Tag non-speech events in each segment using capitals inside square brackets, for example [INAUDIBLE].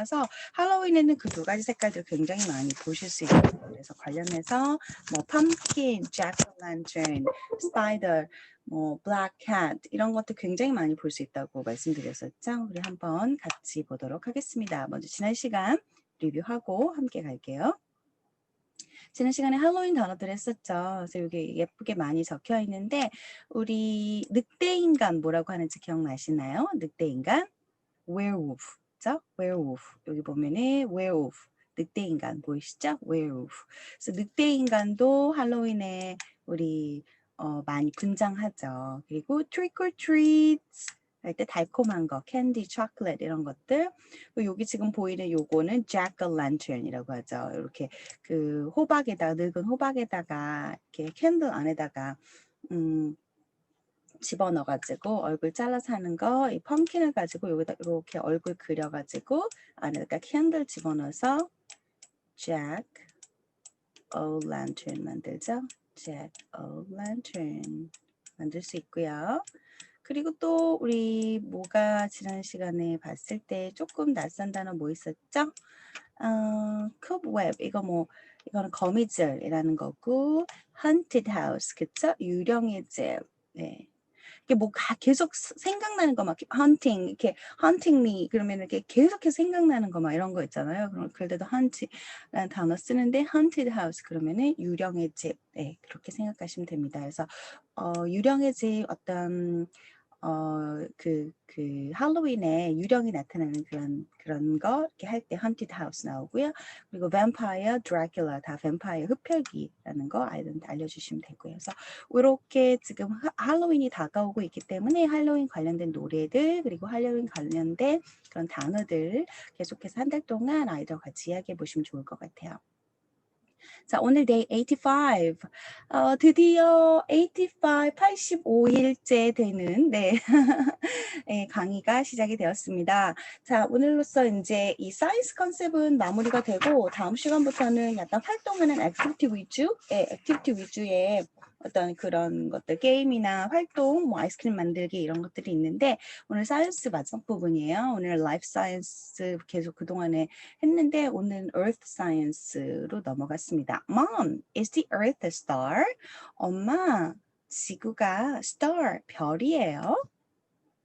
색깔이라서 할로윈에는 그 두 가지 색깔들 굉장히 많이 보실 수 있어요. 그래서 관련해서 뭐 펌킨, 잭오랜턴, 스파이더, 뭐 블랙 캣 이런 것도 굉장히 많이 볼 수 있다고 말씀드렸었죠. 우리 한번 같이 보도록 하겠습니다. 먼저 지난 시간 리뷰하고 함께 갈게요. 지난 시간에 할로윈 단어들 했었죠. 그래서 여기 예쁘게 많이 적혀 있는데 우리 늑대 인간 뭐라고 하는지 기억나시나요? 늑대 인간 werewolf, 죠? werewolf. 여기 보면은 werewolf. 늑대 인간 보이시죠? werewolf. 그래서 늑대 인간도 할로윈에 우리 어, 많이 분장하죠. 그리고 trick or treats 할 때 달콤한 거, 캔디, 초콜릿 이런 것들. 여기 지금 보이는 요거는 jack o' lantern이라고 하죠. 이렇게 그 호박에다가 늙은 호박에다가 이렇게 캔들 안에다가 음 집어넣어가지고 얼굴 잘라서 하는 거, 이 펌킨을 가지고 여기다 이렇게 얼굴 그려가지고 안에다가 캔들 집어넣어서 jack o' lantern 만들죠. jack o' lantern 만들 수 있고요. 그리고 또 우리 뭐가 지난 시간에 봤을 때 조금 낯선 단어 뭐 있었죠? 어, cobweb 이거 뭐 이거는 거미줄이라는 거고 haunted house 그쵸? 유령의 집 네. 이게 뭐 가- 계속 스- 생각나는 거막 hunting 이렇게 hunting me 그러면 이렇게 계속해서 생각나는 거 막 이런 거 있잖아요. 그럼 때도 hunt라는 단어 쓰는데 haunted house 그러면은 유령의 집 네, 그렇게 생각하시면 됩니다. 그래서 어, 유령의 집 어떤 어, 그, 그, 할로윈에 유령이 나타나는 그런, 그런 거, 이렇게 할때 haunted house 나오고요. 그리고 vampire, dracula, 다 vampire, 흡혈귀라는 거 아이들한테 알려주시면 되고요. 그래서 이렇게 지금 하- 할로윈이 다가오고 있기 때문에 할로윈 관련된 노래들, 그리고 할로윈 관련된 그런 단어들 계속해서 한 달 동안 아이들과 같이 이야기해 보시면 좋을 것 같아요. 자, 오늘 데이 85. 어, 드디어 85, 85일째 되는, 네. 네, [LAUGHS] 강의가 시작이 되었습니다. 자, 오늘로써 이제 이 사이언스 컨셉은 마무리가 되고, 다음 시간부터는 약간 활동하는 액티비티 위주, 예, 액티비티 위주의 어떤 그런 것들, 게임이나 활동, 뭐 아이스크림 만들기 이런 것들이 있는데, 오늘 사이언스 마지막 부분이에요. 오늘 라이프 사이언스 계속 그동안에 했는데, 오늘 earth science로 넘어갔습니다. Mom, is the earth a star? 엄마, 지구가 star, 별이에요.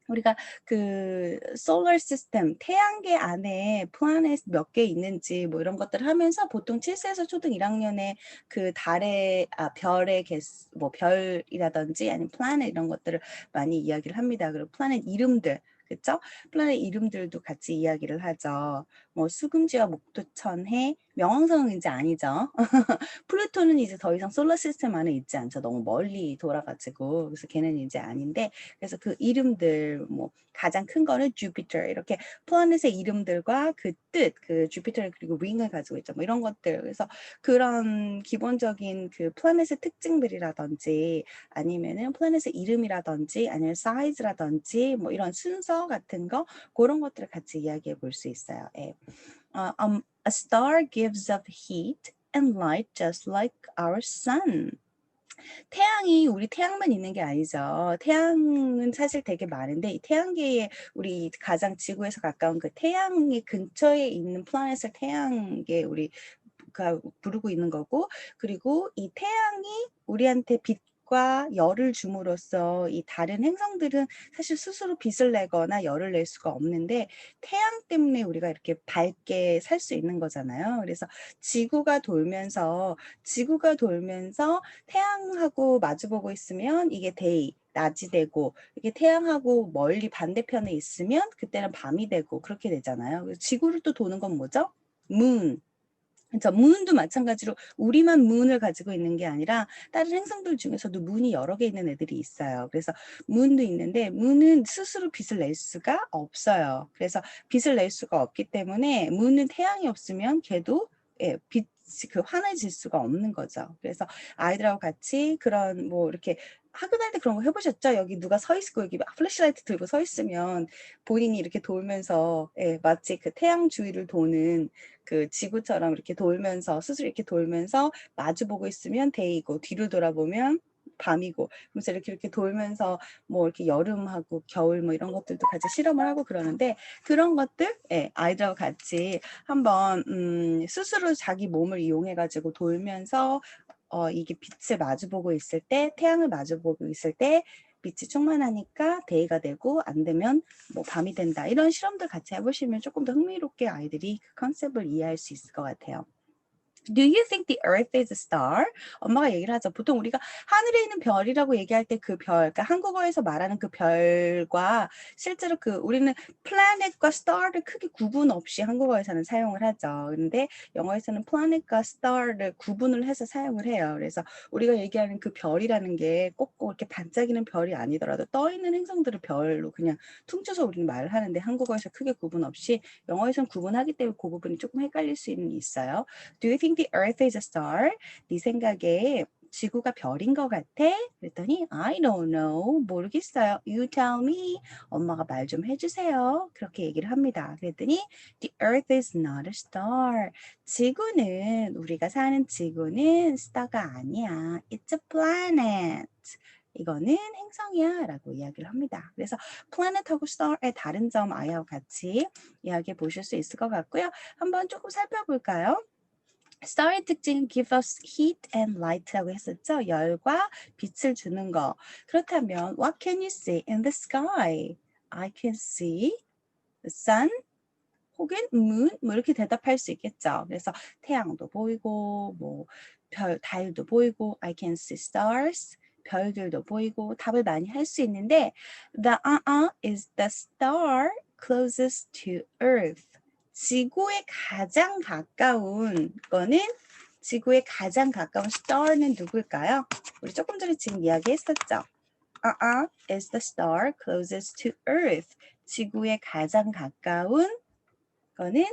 우리가 그 solar system, 태양계 안에 planet 몇개 있는지 뭐 이런 것들을 하면서 보통 7세에서 초등 1학년에 그 달의 아 별의 개수 뭐 별이라든지 아니면 planet 이런 것들을 많이 이야기를 합니다. 그리고 planet 이름들 그쵸? 플라넷 이름들도 같이 이야기를 하죠. 뭐 수금지와 목토천해, 명왕성은 이제 아니죠. [LAUGHS] 플루토는 이제 더 이상 솔라 시스템 안에 있지 않죠. 너무 멀리 돌아가지고 그래서 걔는 이제 아닌데 그래서 그 이름들 뭐 가장 큰 거는 주피터 이렇게 플라넷의 이름들과 그 뜻, 그 주피터 그리고 링을 가지고 있죠. 뭐 이런 것들 그래서 그런 기본적인 그 플라넷의 특징들이라든지 아니면은 플라넷의 이름이라든지 아니면 사이즈라든지 뭐 이런 순서 같은 거 그런 것들을 같이 이야기해 볼 수 있어요. 예. 어, um, a star gives off heat and light just like our sun. 태양이 우리 태양만 있는 게 아니죠. 태양은 사실 되게 많은데 이 태양계에 우리 가장 지구에서 가까운 그 태양의 근처에 있는 플라넷을 태양계 우리 가 부르고 있는 거고 그리고 이 태양이 우리한테 빛 과 열을 줌으로써 이 다른 행성들은 사실 스스로 빛을 내거나 열을 낼 수가 없는데 태양 때문에 우리가 이렇게 밝게 살 수 있는 거잖아요. 그래서 지구가 돌면서 지구가 돌면서 태양하고 마주보고 있으면 이게 데이 낮이 되고 이게 태양하고 멀리 반대편에 있으면 그때는 밤이 되고 그렇게 되잖아요. 지구를 또 도는 건 뭐죠? 문. 그렇죠. 문도 마찬가지로 우리만 문을 가지고 있는 게 아니라 다른 행성들 중에서도 문이 여러 개 있는 애들이 있어요. 그래서 문도 있는데 문은 스스로 빛을 낼 수가 없어요. 그래서 빛을 낼 수가 없기 때문에 문은 태양이 없으면 걔도 예, 빛, 그 환해질 수가 없는 거죠. 그래서 아이들하고 같이 그런 뭐 이렇게 학교 다닐 때 그런 거 해보셨죠? 여기 누가 서 있고 여기 막 플래시라이트 들고 서 있으면 본인이 이렇게 돌면서 예, 마치 그 태양 주위를 도는 그 지구처럼 이렇게 돌면서 스스로 이렇게 돌면서 마주 보고 있으면 데이고 뒤를 돌아보면 밤이고 그래서 이렇게 이렇게 돌면서 뭐 이렇게 여름하고 겨울 뭐 이런 것들도 같이 실험을 하고 그러는데 그런 것들 예, 아이들하고 같이 한번 음, 스스로 자기 몸을 이용해 가지고 돌면서 어, 이게 빛을 마주보고 있을 때 태양을 마주보고 있을 때 빛이 충만하니까 데이가 되고 안 되면 뭐 밤이 된다 이런 실험들 같이 해보시면 조금 더 흥미롭게 아이들이 그 컨셉을 이해할 수 있을 것 같아요. Do you think the earth is a star? 엄마가 얘기를 하죠. 보통 우리가 하늘에 있는 별이라고 얘기할 때 그 별, 그러니까 한국어에서 말하는 그 별과 실제로 그 우리는 planet과 star를 크게 구분 없이 한국어에서는 사용을 하죠. 근데 영어에서는 planet과 star를 구분을 해서 사용을 해요. 그래서 우리가 얘기하는 그 별이라는 게 꼭꼭 이렇게 반짝이는 별이 아니더라도 떠 있는 행성들을 별로 그냥 퉁쳐서 우리는 말을 하는데 한국어에서 크게 구분 없이 영어에서는 구분하기 때문에 그 부분이 조금 헷갈릴 수는 있어요. Do you think the earth is a star? 네 생각에 지구가 별인 것 같아? 그랬더니 I don't know. 모르겠어요. You tell me. 엄마가 말 좀 해주세요. 그렇게 얘기를 합니다. 그랬더니 The earth is not a star. 지구는 우리가 사는 지구는 스타가 아니야. It's a planet. 이거는 행성이야 라고 이야기를 합니다. 그래서 planet하고 star의 다른 점 아이와 같이 이야기해 보실 수 있을 것 같고요. 한번 조금 살펴볼까요? Star의 특징은 give us heat and light라고 했었죠. 열과 빛을 주는 거. 그렇다면 what can you see in the sky? I can see the sun 혹은 moon 뭐 이렇게 대답할 수 있겠죠. 그래서 태양도 보이고 뭐 별, 달도 보이고 I can see stars 별들도 보이고 답을 많이 할 수 있는데 the uh-uh is the star closest to earth. 지구에 가장 가까운 거는 지구에 가장 가까운 star는 누굴까요? 우리 조금 전에 지금 이야기했었죠. Uh-uh is the star closest to earth. 지구에 가장 가까운 거는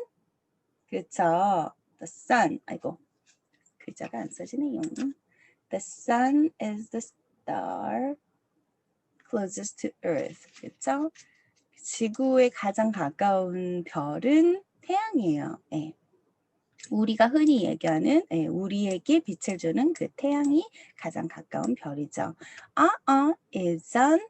그렇죠. The sun. 아이고 글자가 안 써지네요. The sun is the star closest to earth. 그렇죠? 지구에 가장 가까운 별은 태양이에요. 예. 우리가 흔히 얘기하는 예, 우리에게 빛을 주는 그 태양이 가장 가까운 별이죠. Uh-uh is an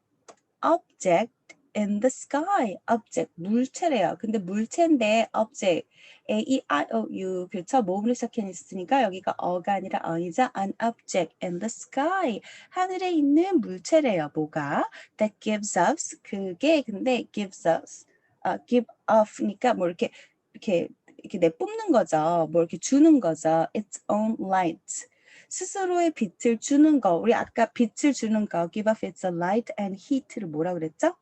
object in the sky. object, 물체래요. 근데 물체인데 object, A-E-I-O-U, 그렇죠? 모음을 시작했으니까 여기가 어가 아니라 어이자 an object in the sky. 하늘에 있는 물체래요. 뭐가? That gives us, 그게 근데 gives us, 어, give off니까 뭐 이렇게 이렇게 이렇게 내뿜는 거죠. 뭐 이렇게 주는 거죠. Its own light. 스스로의 빛을 주는 거. 우리 아까 빛을 주는 거, give off its light and heat를 뭐라 그랬죠?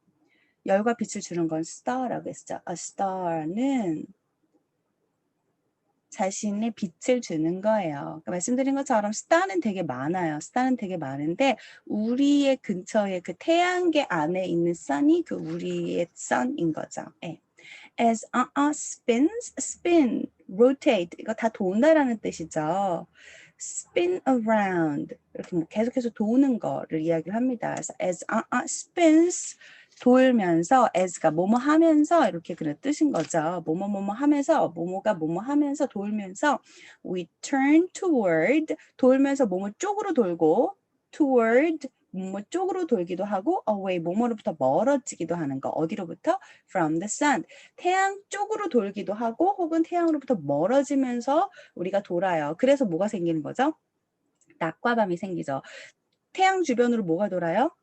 열과 빛을 주는 건 star라고 했죠. A star는 자신의 빛을 주는 거예요. 그러니까 말씀드린 것처럼 star는 되게 많아요. star는 되게 많은데 우리의 근처에 그 태양계 안에 있는 sun이 그 우리의 sun인 거죠. 네. As uh, uh, spins, spin, rotate 이거 다 돈다라는 뜻이죠. spin around 이렇게 뭐 계속해서 도는 거를 이야기를 합니다. 그래서 as uh, uh, spins 돌면서 as가 뭐뭐 하면서 이렇게 그런 뜻인 거죠. 뭐뭐 뭐뭐 하면서 뭐뭐가 뭐뭐 하면서 돌면서 we turn toward 돌면서 뭐뭐 쪽으로 돌고 toward 뭐뭐 쪽으로 돌기도 하고 away 뭐뭐로부터 멀어지기도 하는 거 어디로부터 from the sun 태양 쪽으로 돌기도 하고 혹은 태양으로부터 멀어지면서 우리가 돌아요. 그래서 뭐가 생기는 거죠? 낮과 밤이 생기죠. 태양 주변으로 뭐가 돌아요?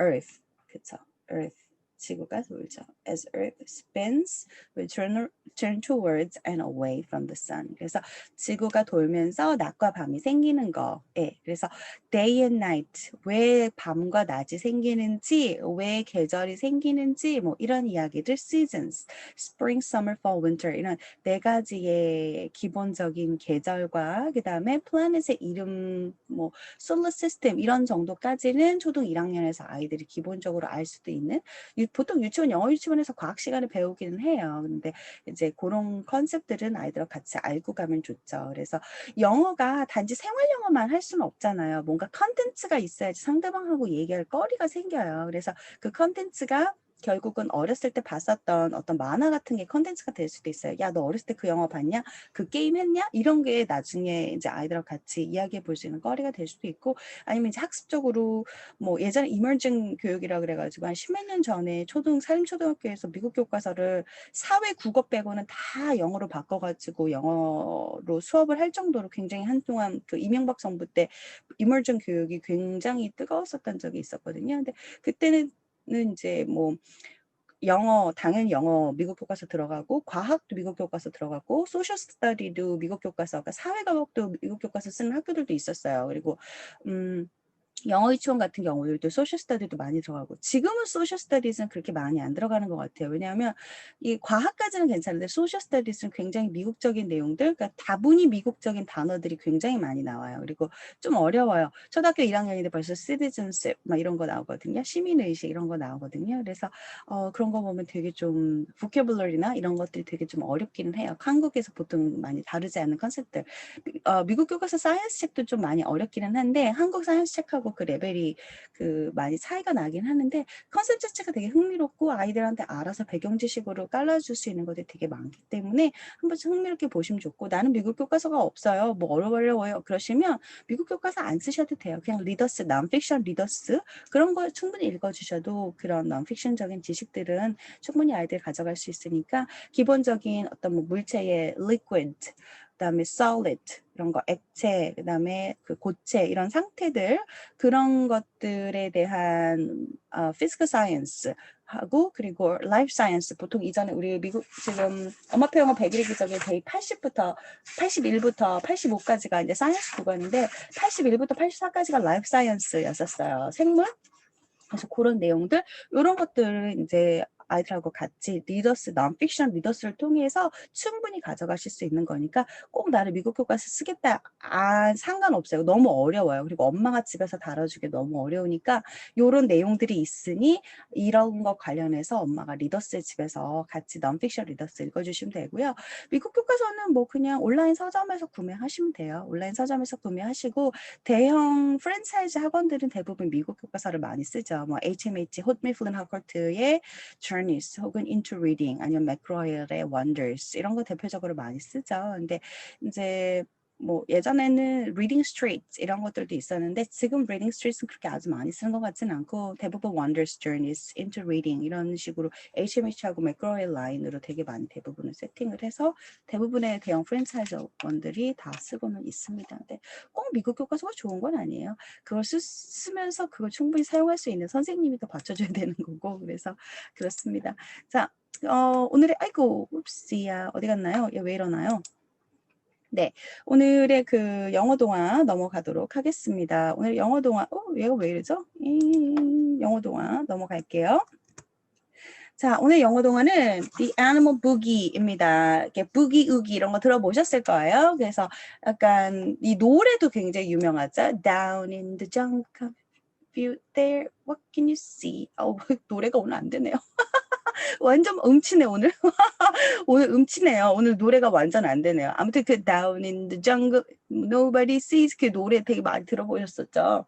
earth 그쵸 earth 지구가 돌죠. As Earth spins, we turn, turn towards and away from the sun. 그래서 지구가 돌면서 낮과 밤이 생기는 거. 예. 그래서 day and night, 왜 밤과 낮이 생기는지, 왜 계절이 생기는지, 뭐 이런 이야기들, seasons, spring, summer, fall, winter 이런 네 가지의 기본적인 계절과 그 다음에 플래닛의 이름, 뭐 solar system 이런 정도까지는 초등 1학년에서 아이들이 기본적으로 알 수도 있는 보통 유치원 영어 유치원에서 과학 시간에 배우기는 해요. 근데 이제 그런 컨셉들은 아이들과 같이 알고 가면 좋죠. 그래서 영어가 단지 생활 영어만 할 수는 없잖아요. 뭔가 컨텐츠가 있어야지 상대방하고 얘기할 거리가 생겨요. 그래서 그 컨텐츠가 결국은 어렸을 때 봤었던 어떤 만화 같은 게 컨텐츠가 될 수도 있어요. 야, 너 어렸을 때 그 영화 봤냐? 그 게임 했냐? 이런 게 나중에 이제 아이들하고 같이 이야기해 볼 수 있는 거리가 될 수도 있고 아니면 이제 학습적으로 뭐 예전에 이머징 교육이라 그래가지고 한 십몇 년 전에 초등 사립초등학교에서 미국 교과서를 사회 국어 빼고는 다 영어로 바꿔가지고 영어로 수업을 할 정도로 굉장히 한동안 그 이명박 정부 때 이머징 교육이 굉장히 뜨거웠었던 적이 있었거든요. 근데 그때는 이제 뭐 영어 당연히 영어 미국 교과서 들어가고 과학도 미국 교과서 들어가고 소셜 스터디도 미국 교과서 그러니까 사회 과목도 미국 교과서 쓰는 학교들도 있었어요. 그리고 음 영어 유치원 같은 경우들도 소셜 스터디도 많이 들어가고 지금은 소셜 스터디즈는 그렇게 많이 안 들어가는 것 같아요. 왜냐하면 이 과학까지는 괜찮은데 소셜 스터디즈는 굉장히 미국적인 내용들, 그러니까 다분히 미국적인 단어들이 굉장히 많이 나와요. 그리고 좀 어려워요. 초등학교 1학년인데 벌써 citizenship 막 이런 거 나오거든요. 시민의식 이런 거 나오거든요. 그래서 어, 그런 거 보면 되게 좀 vocabulary나 이런 것들이 되게 좀 어렵기는 해요. 한국에서 보통 많이 다르지 않은 컨셉들. 어, 미국 교과서 사이언스 책도 좀 많이 어렵기는 한데 한국 사이언스 책하고 그 레벨이 그 많이 차이가 나긴 하는데 컨셉 자체가 되게 흥미롭고 아이들한테 알아서 배경 지식으로 깔아줄 수 있는 것들이 되게 많기 때문에 한 번씩 흥미롭게 보시면 좋고 나는 미국 교과서가 없어요. 뭐 어려워요. 그러시면 미국 교과서 안 쓰셔도 돼요. 그냥 리더스, non-fiction 리더스 그런 거 충분히 읽어주셔도 그런 non-fiction적인 지식들은 충분히 아이들 가져갈 수 있으니까 기본적인 어떤 뭐 물체의 liquid 그다음에 solid 이런 거 액체 그다음에 그 고체 이런 상태들 그런 것들에 대한 어, physical science 하고 그리고 life science. 보통 이전에 우리 미국 지금 엄마표 영어 100일 기적의 데이 80부터 81부터 85까지가 이제 사이언스 구간인데 81부터 84까지가 life science였었어요. 생물? 그래서 그런 내용들 이런 것들을 이제 아이들하고 같이 리더스, non-fiction 리더스를 통해서 충분히 가져가실 수 있는 거니까 꼭 나를 미국 교과서 쓰겠다. 아, 상관없어요. 너무 어려워요. 그리고 엄마가 집에서 다뤄주기 너무 어려우니까 이런 내용들이 있으니 이런 것 관련해서 엄마가 리더스 집에서 같이 non-fiction 리더스 읽어주시면 되고요. 미국 교과서는 뭐 그냥 온라인 서점에서 구매하시면 돼요. 온라인 서점에서 구매하시고 대형 프랜차이즈 학원들은 대부분 미국 교과서를 많이 쓰죠. 뭐 HMH, 헛 미플린 하커트의 Journeys 혹은 Into Reading 아니면 맥그로일의 Wonders 이런 거 대표적으로 많이 쓰죠. 근데 이제 뭐 예전에는 Reading Street 이런 것들도 있었는데 지금 Reading Street은 그렇게 아주 많이 쓰는 것 같지는 않고 대부분 Wonders Journeys, Into Reading 이런 식으로 HMH하고 맥그로일 라인으로 되게 많이 대부분을 세팅을 해서 대부분의 대형 프랜차이즈원들이 다 쓰고는 있습니다. 근데 꼭 미국 교과서가 좋은 건 아니에요. 그걸 쓰, 쓰면서 그걸 충분히 사용할 수 있는 선생님이 더 받쳐줘야 [LAUGHS] 되는 거고 그래서 그렇습니다. 자, 어, 오늘의 아이고 읍시야 어디 갔나요? 얘왜 이러나요? 네, 오늘의 그 영어 동화 넘어가도록 하겠습니다. 오늘 영어 동화, 어, 얘가 왜 이러죠? 음, 영어 동화 넘어갈게요. 자, 오늘 영어 동화는 The Animal Boogie입니다. 이렇게 부기 우기 이런 거 들어보셨을 거예요. 그래서 약간 이 노래도 굉장히 유명하죠. Down in the jungle, view there, what can you see? 어, [LAUGHS] 노래가 오늘 안 되네요. [LAUGHS] 완전 음치네 오늘. [LAUGHS] 오늘 음치네요. 오늘 노래가 완전 안 되네요. 아무튼 그 Down in the Jungle, Nobody Sees 그 노래 되게 많이 들어보셨었죠.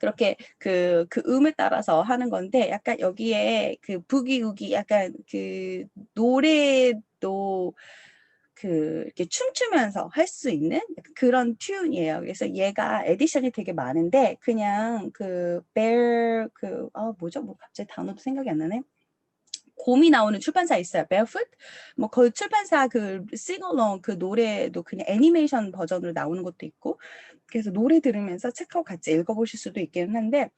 그렇게 그, 그 음을 따라서 하는 건데 약간 여기에 그 부기우기 약간 그 노래도 그 이렇게 춤추면서 할 수 있는 그런 튠이에요. 그래서 얘가 에디션이 되게 많은데 그냥 그 bear 그아 뭐죠? 뭐 갑자기 단어도 생각이 안 나네. 곰이 나오는 출판사 있어요. Barefoot. 뭐 그 출판사 그 싱어롱 그 노래도 그냥 애니메이션 버전으로 나오는 것도 있고. 그래서 노래 들으면서 책하고 같이 읽어보실 수도 있기는 한데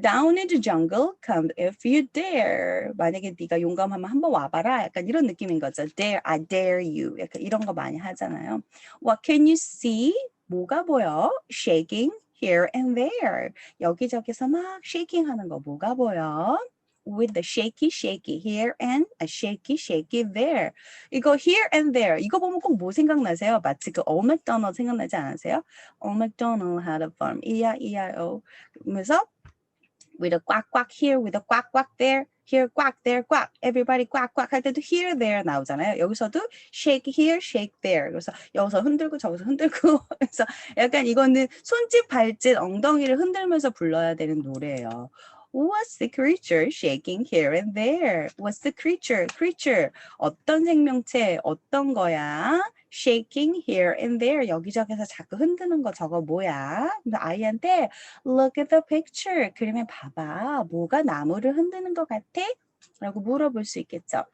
Down in the jungle, come if you dare. 만약에 네가 용감하면 한번 와봐라. 약간 이런 느낌인 거죠. Dare, I dare you. 약간 이런 거 많이 하잖아요. What can you see? 뭐가 보여? Shaking here and there. 여기저기서 막 shaking 하는 거 뭐가 보여? With the shaky shaky here and a shaky shaky there. 이거 here and there 이거 보면 꼭 뭐 생각나세요? 마치 그 Old MacDonald 생각나지 않으세요? Old MacDonald had a farm. E-I-E-I-O. 그러면서 with a quack quack here, with a quack quack there. Here quack, there quack. Everybody quack quack 할 때도 here, there 나오잖아요. 여기서도 shake here, shake there. 그래서 여기서 흔들고 저기서 흔들고 그래서 약간 이거는 손짓, 발짓, 엉덩이를 흔들면서 불러야 되는 노래예요. What's the creature shaking here and there? What's the creature? Creature. 어떤 생명체, 어떤 거야? Shaking here and there. 여기저기서 자꾸 흔드는 거 저거 뭐야? 아이한테 Look at the picture. 그림에 봐봐. 뭐가 나무를 흔드는 것 같아? 라고 물어볼 수 있겠죠.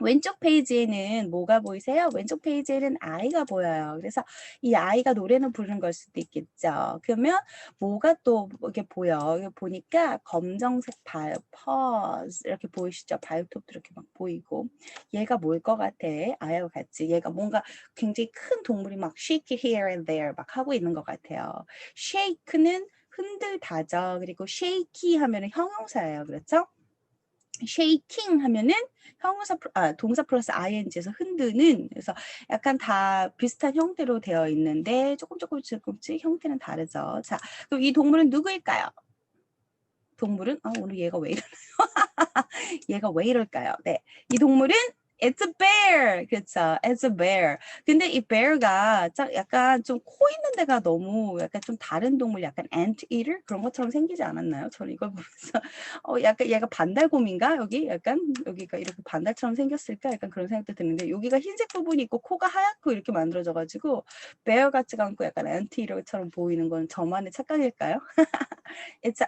왼쪽 페이지에는 뭐가 보이세요? 왼쪽 페이지에는 아이가 보여요. 그래서 이 아이가 노래는 부르는 걸 수도 있겠죠. 그러면 뭐가 또 이렇게 보여? 여기 보니까 검정색 발, pause 이렇게 보이시죠? 발톱도 이렇게 막 보이고 얘가 뭘 것 같아? 아이와 같이 얘가 뭔가 굉장히 큰 동물이 막 shake here and there 막 하고 있는 것 같아요. shake는 흔들다죠. 그리고 shaky 하면 은 형용사예요. 그렇죠? Shaking 하면은 형용사 플- 아 동사 플러스 ing에서 흔드는 그래서 약간 다 비슷한 형태로 되어 있는데 조금 조금 조금씩 형태는 다르죠. 자, 그럼 이 동물은 누구일까요? 동물은 아 오늘 얘가 왜 이러나요? [LAUGHS] 얘가 왜 이럴까요? 네, 이 동물은 It's a bear. 그렇죠. It's a bear. 근데 이 bear가 짝- 약간 좀 코 있는 데가 너무 약간 좀 다른 동물 약간 anteater 그런 것처럼 생기지 않았나요? 저는 이걸 보면서 [LAUGHS] 어 약간 얘가 반달곰인가? 여기 약간 여기가 이렇게 반달처럼 생겼을까? 약간 그런 생각도 드는데 여기가 흰색 부분이 있고 코가 하얗고 이렇게 만들어져 가지고 bear 같지가 않고 약간 anteater처럼 보이는 건 저만의 착각일까요? [LAUGHS] It's a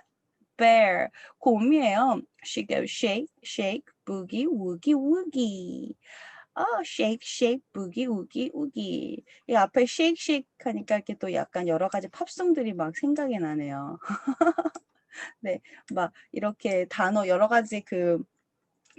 bear. 곰이에요. She goes shake, shake, boogie, woogie, woogie. 어, shake, shake, boogie, woogie, woogie. 이 앞에 shake, shake 하니까 이렇게 또 약간 여러 가지 팝송들이 막 생각이 나네요. 네, 막 이렇게 단어 여러 가지 그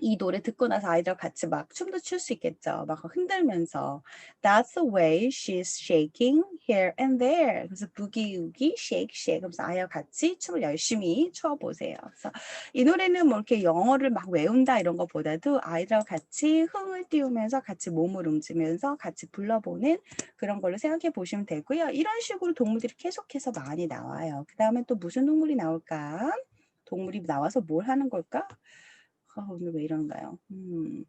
이 노래 듣고 나서 아이들 같이 막 춤도 출 수 있겠죠. 막 흔들면서 That's the way she's shaking here and there. 그래서 부기 우기 shake shake 하면서 아이와 같이 춤을 열심히 춰 보세요. 그래서 이 노래는 뭐 이렇게 영어를 막 외운다 이런 것보다도 아이들하고 같이 흥을 띄우면서 같이 몸을 움직이면서 같이 불러보는 그런 걸로 생각해 보시면 되고요. 이런 식으로 동물들이 계속해서 많이 나와요. 그 다음에 또 무슨 동물이 나올까? 동물이 나와서 뭘 하는 걸까? 아, 오늘 왜 이런가요? 음.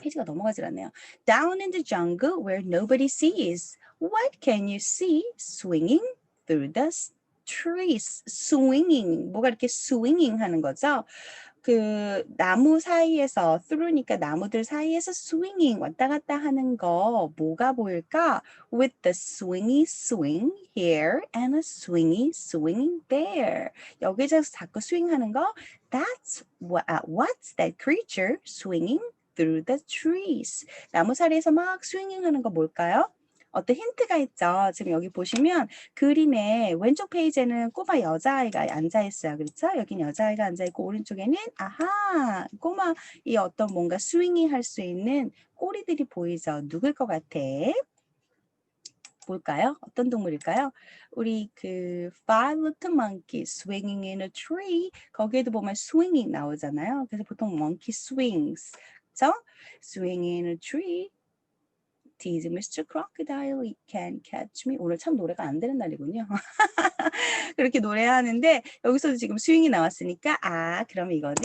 페이지가 넘어가질 않네요. Down in the jungle where nobody sees. What can you see swinging through the trees? Swinging. 뭐가 이렇게 swinging 하는 거죠? 그 나무 사이에서 through니까 나무들 사이에서 swinging 왔다 갔다 하는 거 뭐가 보일까? With the swingy swing here and a swingy swinging there. 여기저기서 자꾸 스윙하는 거 That's what, uh, what's that creature swinging through the trees? 나무 사이에서 막 스윙하는 거 뭘까요? 어떤 힌트가 있죠. 지금 여기 보시면 그림의 왼쪽 페이지에는 꼬마 여자아이가 앉아 있어요. 그렇죠? 여긴 여자아이가 앉아 있고 오른쪽에는 아하 꼬마 이 어떤 뭔가 스윙이 할 수 있는 꼬리들이 보이죠. 누굴 것 같아? 뭘까요? 어떤 동물일까요? 우리 그 Five Little Monkeys Swinging in a Tree 거기에도 보면 swinging 나오잖아요. 그래서 보통 monkey swings, 그렇죠? Swinging in a tree, tease Mr. Crocodile, can catch me. 오늘 참 노래가 안 되는 날이군요. 그렇게 노래하는데 여기서도 지금 스윙이 나왔으니까 아 그럼 이거는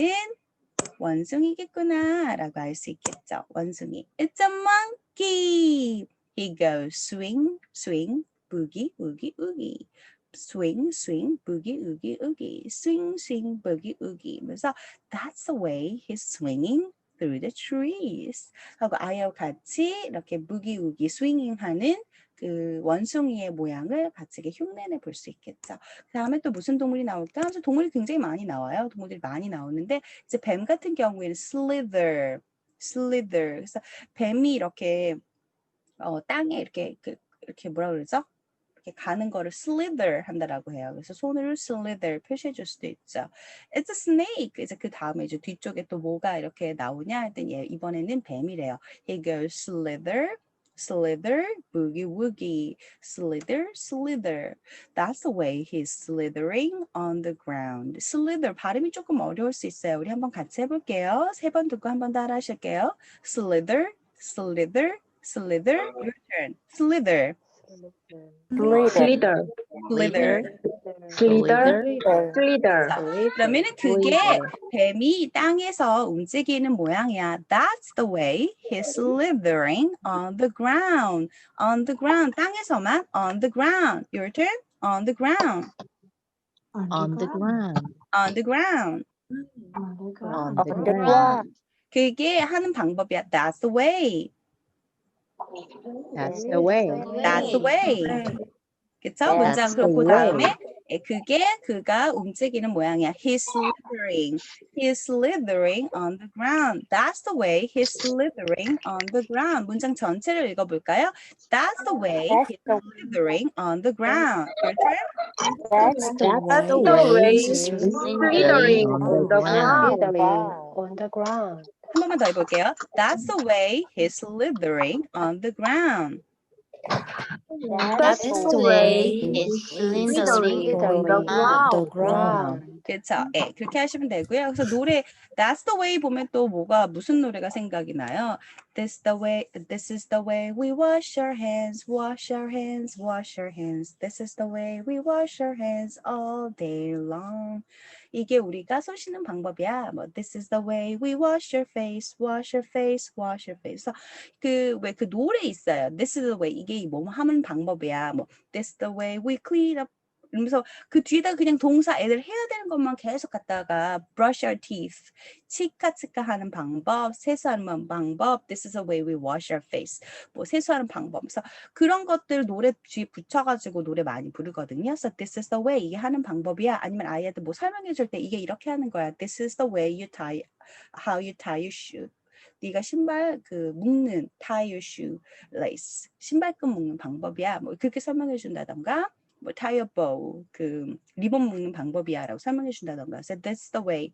원숭이겠구나 라고 알 수 있겠죠. 원숭이. It's a monkey. He goes swing, swing, boogie, oogie, oogie. Swing, swing, boogie, oogie, oogie. Swing, swing, boogie, oogie. 그래서 that's the way he's swinging through the trees. 하고 아이와 같이 이렇게 boogie, oogie, swinging 하는 그 원숭이의 모양을 같이 흉내내 볼 수 있겠죠. 그 다음에 또 무슨 동물이 나올까? 동물이 굉장히 많이 나와요. 동물들이 많이 나오는데 이제 뱀 같은 경우에는 slither, slither. 그래서 뱀이 이렇게 어, 땅에 이렇게 그, 이렇게 뭐라 그러죠? 이렇게 가는 거를 slither 한다라고 해요. 그래서 손으로 slither 표시해 줄 수도 있죠. It's a snake. 이제 그 다음에 이제 뒤쪽에 또 뭐가 이렇게 나오냐 했더니 얘 이번에는 뱀이래요. He goes slither, slither, boogie woogie, slither, slither. That's the way he's slithering on the ground. slither 발음이 조금 어려울 수 있어요. 우리 한번 같이 해볼게요. 세 번 듣고 한 번 따라 하실게요. slither, slither, slither, your turn. slither, Slither, slither. slither, slither. 그러면은 그게 뱀이 땅에서 움직이는 모양이야. That's the way he's slithering on the ground. On the ground. 땅에서만 on the ground. Your turn. On the ground. On the ground. on the ground. On the On the ground. ground. 그게 하는 방법이야. That's the way. That's the way. That's the way. 그쵸? That's 문장 the 그렇고 way. 다음에 예, 그게 그가 움직이는 모양이야. He's slithering. He's slithering on the ground. That's the way he's slithering on the ground. 문장 전체를 읽어볼까요? That's the way That's he's the- slithering on the ground. Turn. That's That's the the way way slithering on the the ground. On the ground. 한 번만 더 해볼게요. That's the way he's slithering on the ground. That's the way he's slithering on the ground. 그렇죠. 예, 그렇게 하시면 되고요. 그래서 노래 That's the way 보면 또 뭐가 무슨 노래가 생각이 나요? This the way This is the way we wash our hands, wash our hands, wash our hands. This is the way we wash our hands all day long. 이게 우리가 손 씻는 방법이야. 뭐 This is the way we wash your face, wash your face, wash your face. 그왜 그 노래 있어요. This is the way 이게 뭐 하는 방법이야. 뭐 This is the way we clean up 이러면서 그 뒤에다 그냥 동사 애들 해야 되는 것만 계속 갖다가 brush our teeth, 치카치카 하는 방법, 세수하는 방법, this is the way we wash our face, 뭐 세수하는 방법. 그래서 그런 것들 노래 뒤에 붙여가지고 노래 많이 부르거든요. So this is the way 이게 하는 방법이야. 아니면 아이한테 뭐 설명해 줄 때 이게 이렇게 하는 거야. This is the way you tie, how you tie your shoe. 네가 신발 그 묶는 tie your shoe lace 신발끈 묶는 방법이야. 뭐 그렇게 설명해 준다던가. 뭐 타이어 bow 그 리본 묶는 방법이야라고 설명해 준다던가. So that's the way.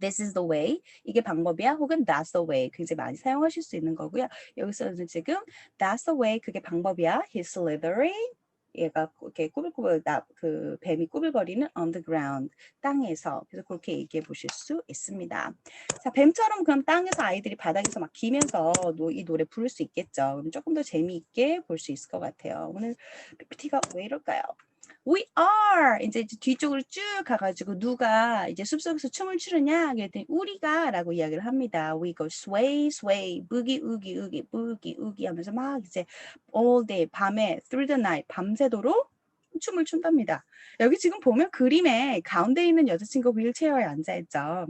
This is the way. 이게 방법이야. 혹은 that's the way. 굉장히 많이 사용하실 수 있는 거고요. 여기서는 지금 that's the way 그게 방법이야. He's slithering. 얘가 이렇게 꾸불꾸불 나, 그 뱀이 꾸불거리는 on the ground 땅에서 그래서 그렇게 얘기해 보실 수 있습니다. 자 뱀처럼 그럼 땅에서 아이들이 바닥에서 막 기면서 노, 이 노래 부를 수 있겠죠. 그럼 조금 더 재미있게 볼 수 있을 것 같아요. 오늘 PPT가 왜 이럴까요? We are 이제 뒤쪽으로 쭉 가가지고 누가 이제 숲속에서 춤을 추느냐 그랬더니 우리가라고 이야기를 합니다. We go sway sway boogie oogie oogie boogie oogie 하면서 막 이제 all day 밤에 through the night 밤새도록 춤을 춘답니다. 여기 지금 보면 그림에 가운데 있는 여자친구 휠체어에 앉아 있죠.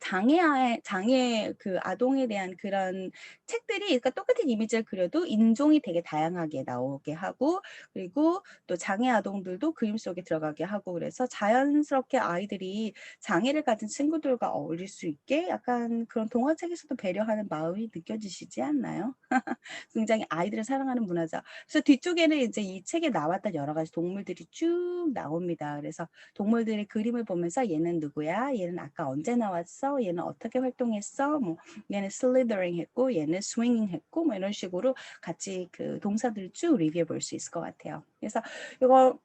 장애 장애 그 아동에 대한 그런 책들이 그러니까 똑같은 이미지를 그려도 인종이 되게 다양하게 나오게 하고 그리고 또 장애 아동들도 그림 속에 들어가게 하고 그래서 자연스럽게 아이들이 장애를 가진 친구들과 어울릴 수 있게 약간 그런 동화책에서도 배려하는 마음이 느껴지시지 않나요? [LAUGHS] 굉장히 아이들을 사랑하는 문화죠. 그래서 뒤쪽에는 이제 이 책에 나왔던 여러 가지 동물들이 쭉 나옵니다. 그래서 동물들의 그림을 보면서 얘는 누구야? 얘는 아까 언제 나왔어? 얘는 어떻게 활동했어? 뭐 얘는 slithering 했고 얘는 swinging 했고 뭐 이런 식으로 같이 그 동사들을 쭉 리뷰해 볼 수 있을 것 같아요. 그래서 이거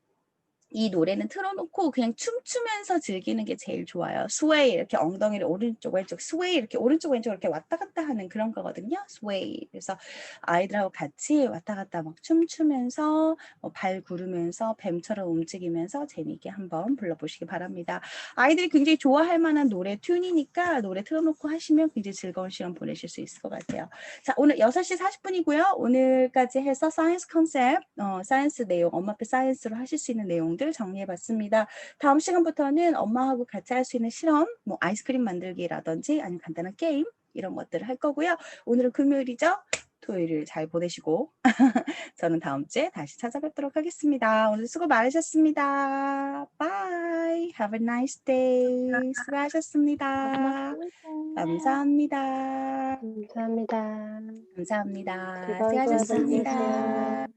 이 노래는 틀어놓고 그냥 춤추면서 즐기는 게 제일 좋아요. sway 이렇게 엉덩이를 오른쪽 왼쪽 sway 이렇게 오른쪽 왼쪽 이렇게 왔다 갔다 하는 그런 거거든요. sway 그래서 아이들하고 같이 왔다 갔다 막 춤추면서 뭐발 구르면서 뱀처럼 움직이면서 재미있게 한번 불러보시기 바랍니다. 아이들이 굉장히 좋아할 만한 노래 튠이니까 노래 틀어놓고 하시면 굉장히 즐거운 시간 보내실 수 있을 것 같아요. 자 오늘 6시 40분이고요. 오늘까지 해서 사이언스 컨셉, 어, 사이언스 내용, 엄마 앞에 사이언스로 하실 수 있는 내용 들 정리해봤습니다. 다음 시간부터는 엄마하고 같이 할 수 있는 실험, 뭐 아이스크림 만들기라든지 아니면 간단한 게임 이런 것들을 할 거고요. 오늘은 금요일이죠. 토요일을 잘 보내시고 [LAUGHS] 저는 다음 주에 다시 찾아뵙도록 하겠습니다. 오늘 수고 많으셨습니다. Bye. Have a nice day. 수고하셨습니다. 감사합니다. 감사합니다. 감사합니다. 수고하셨습니다.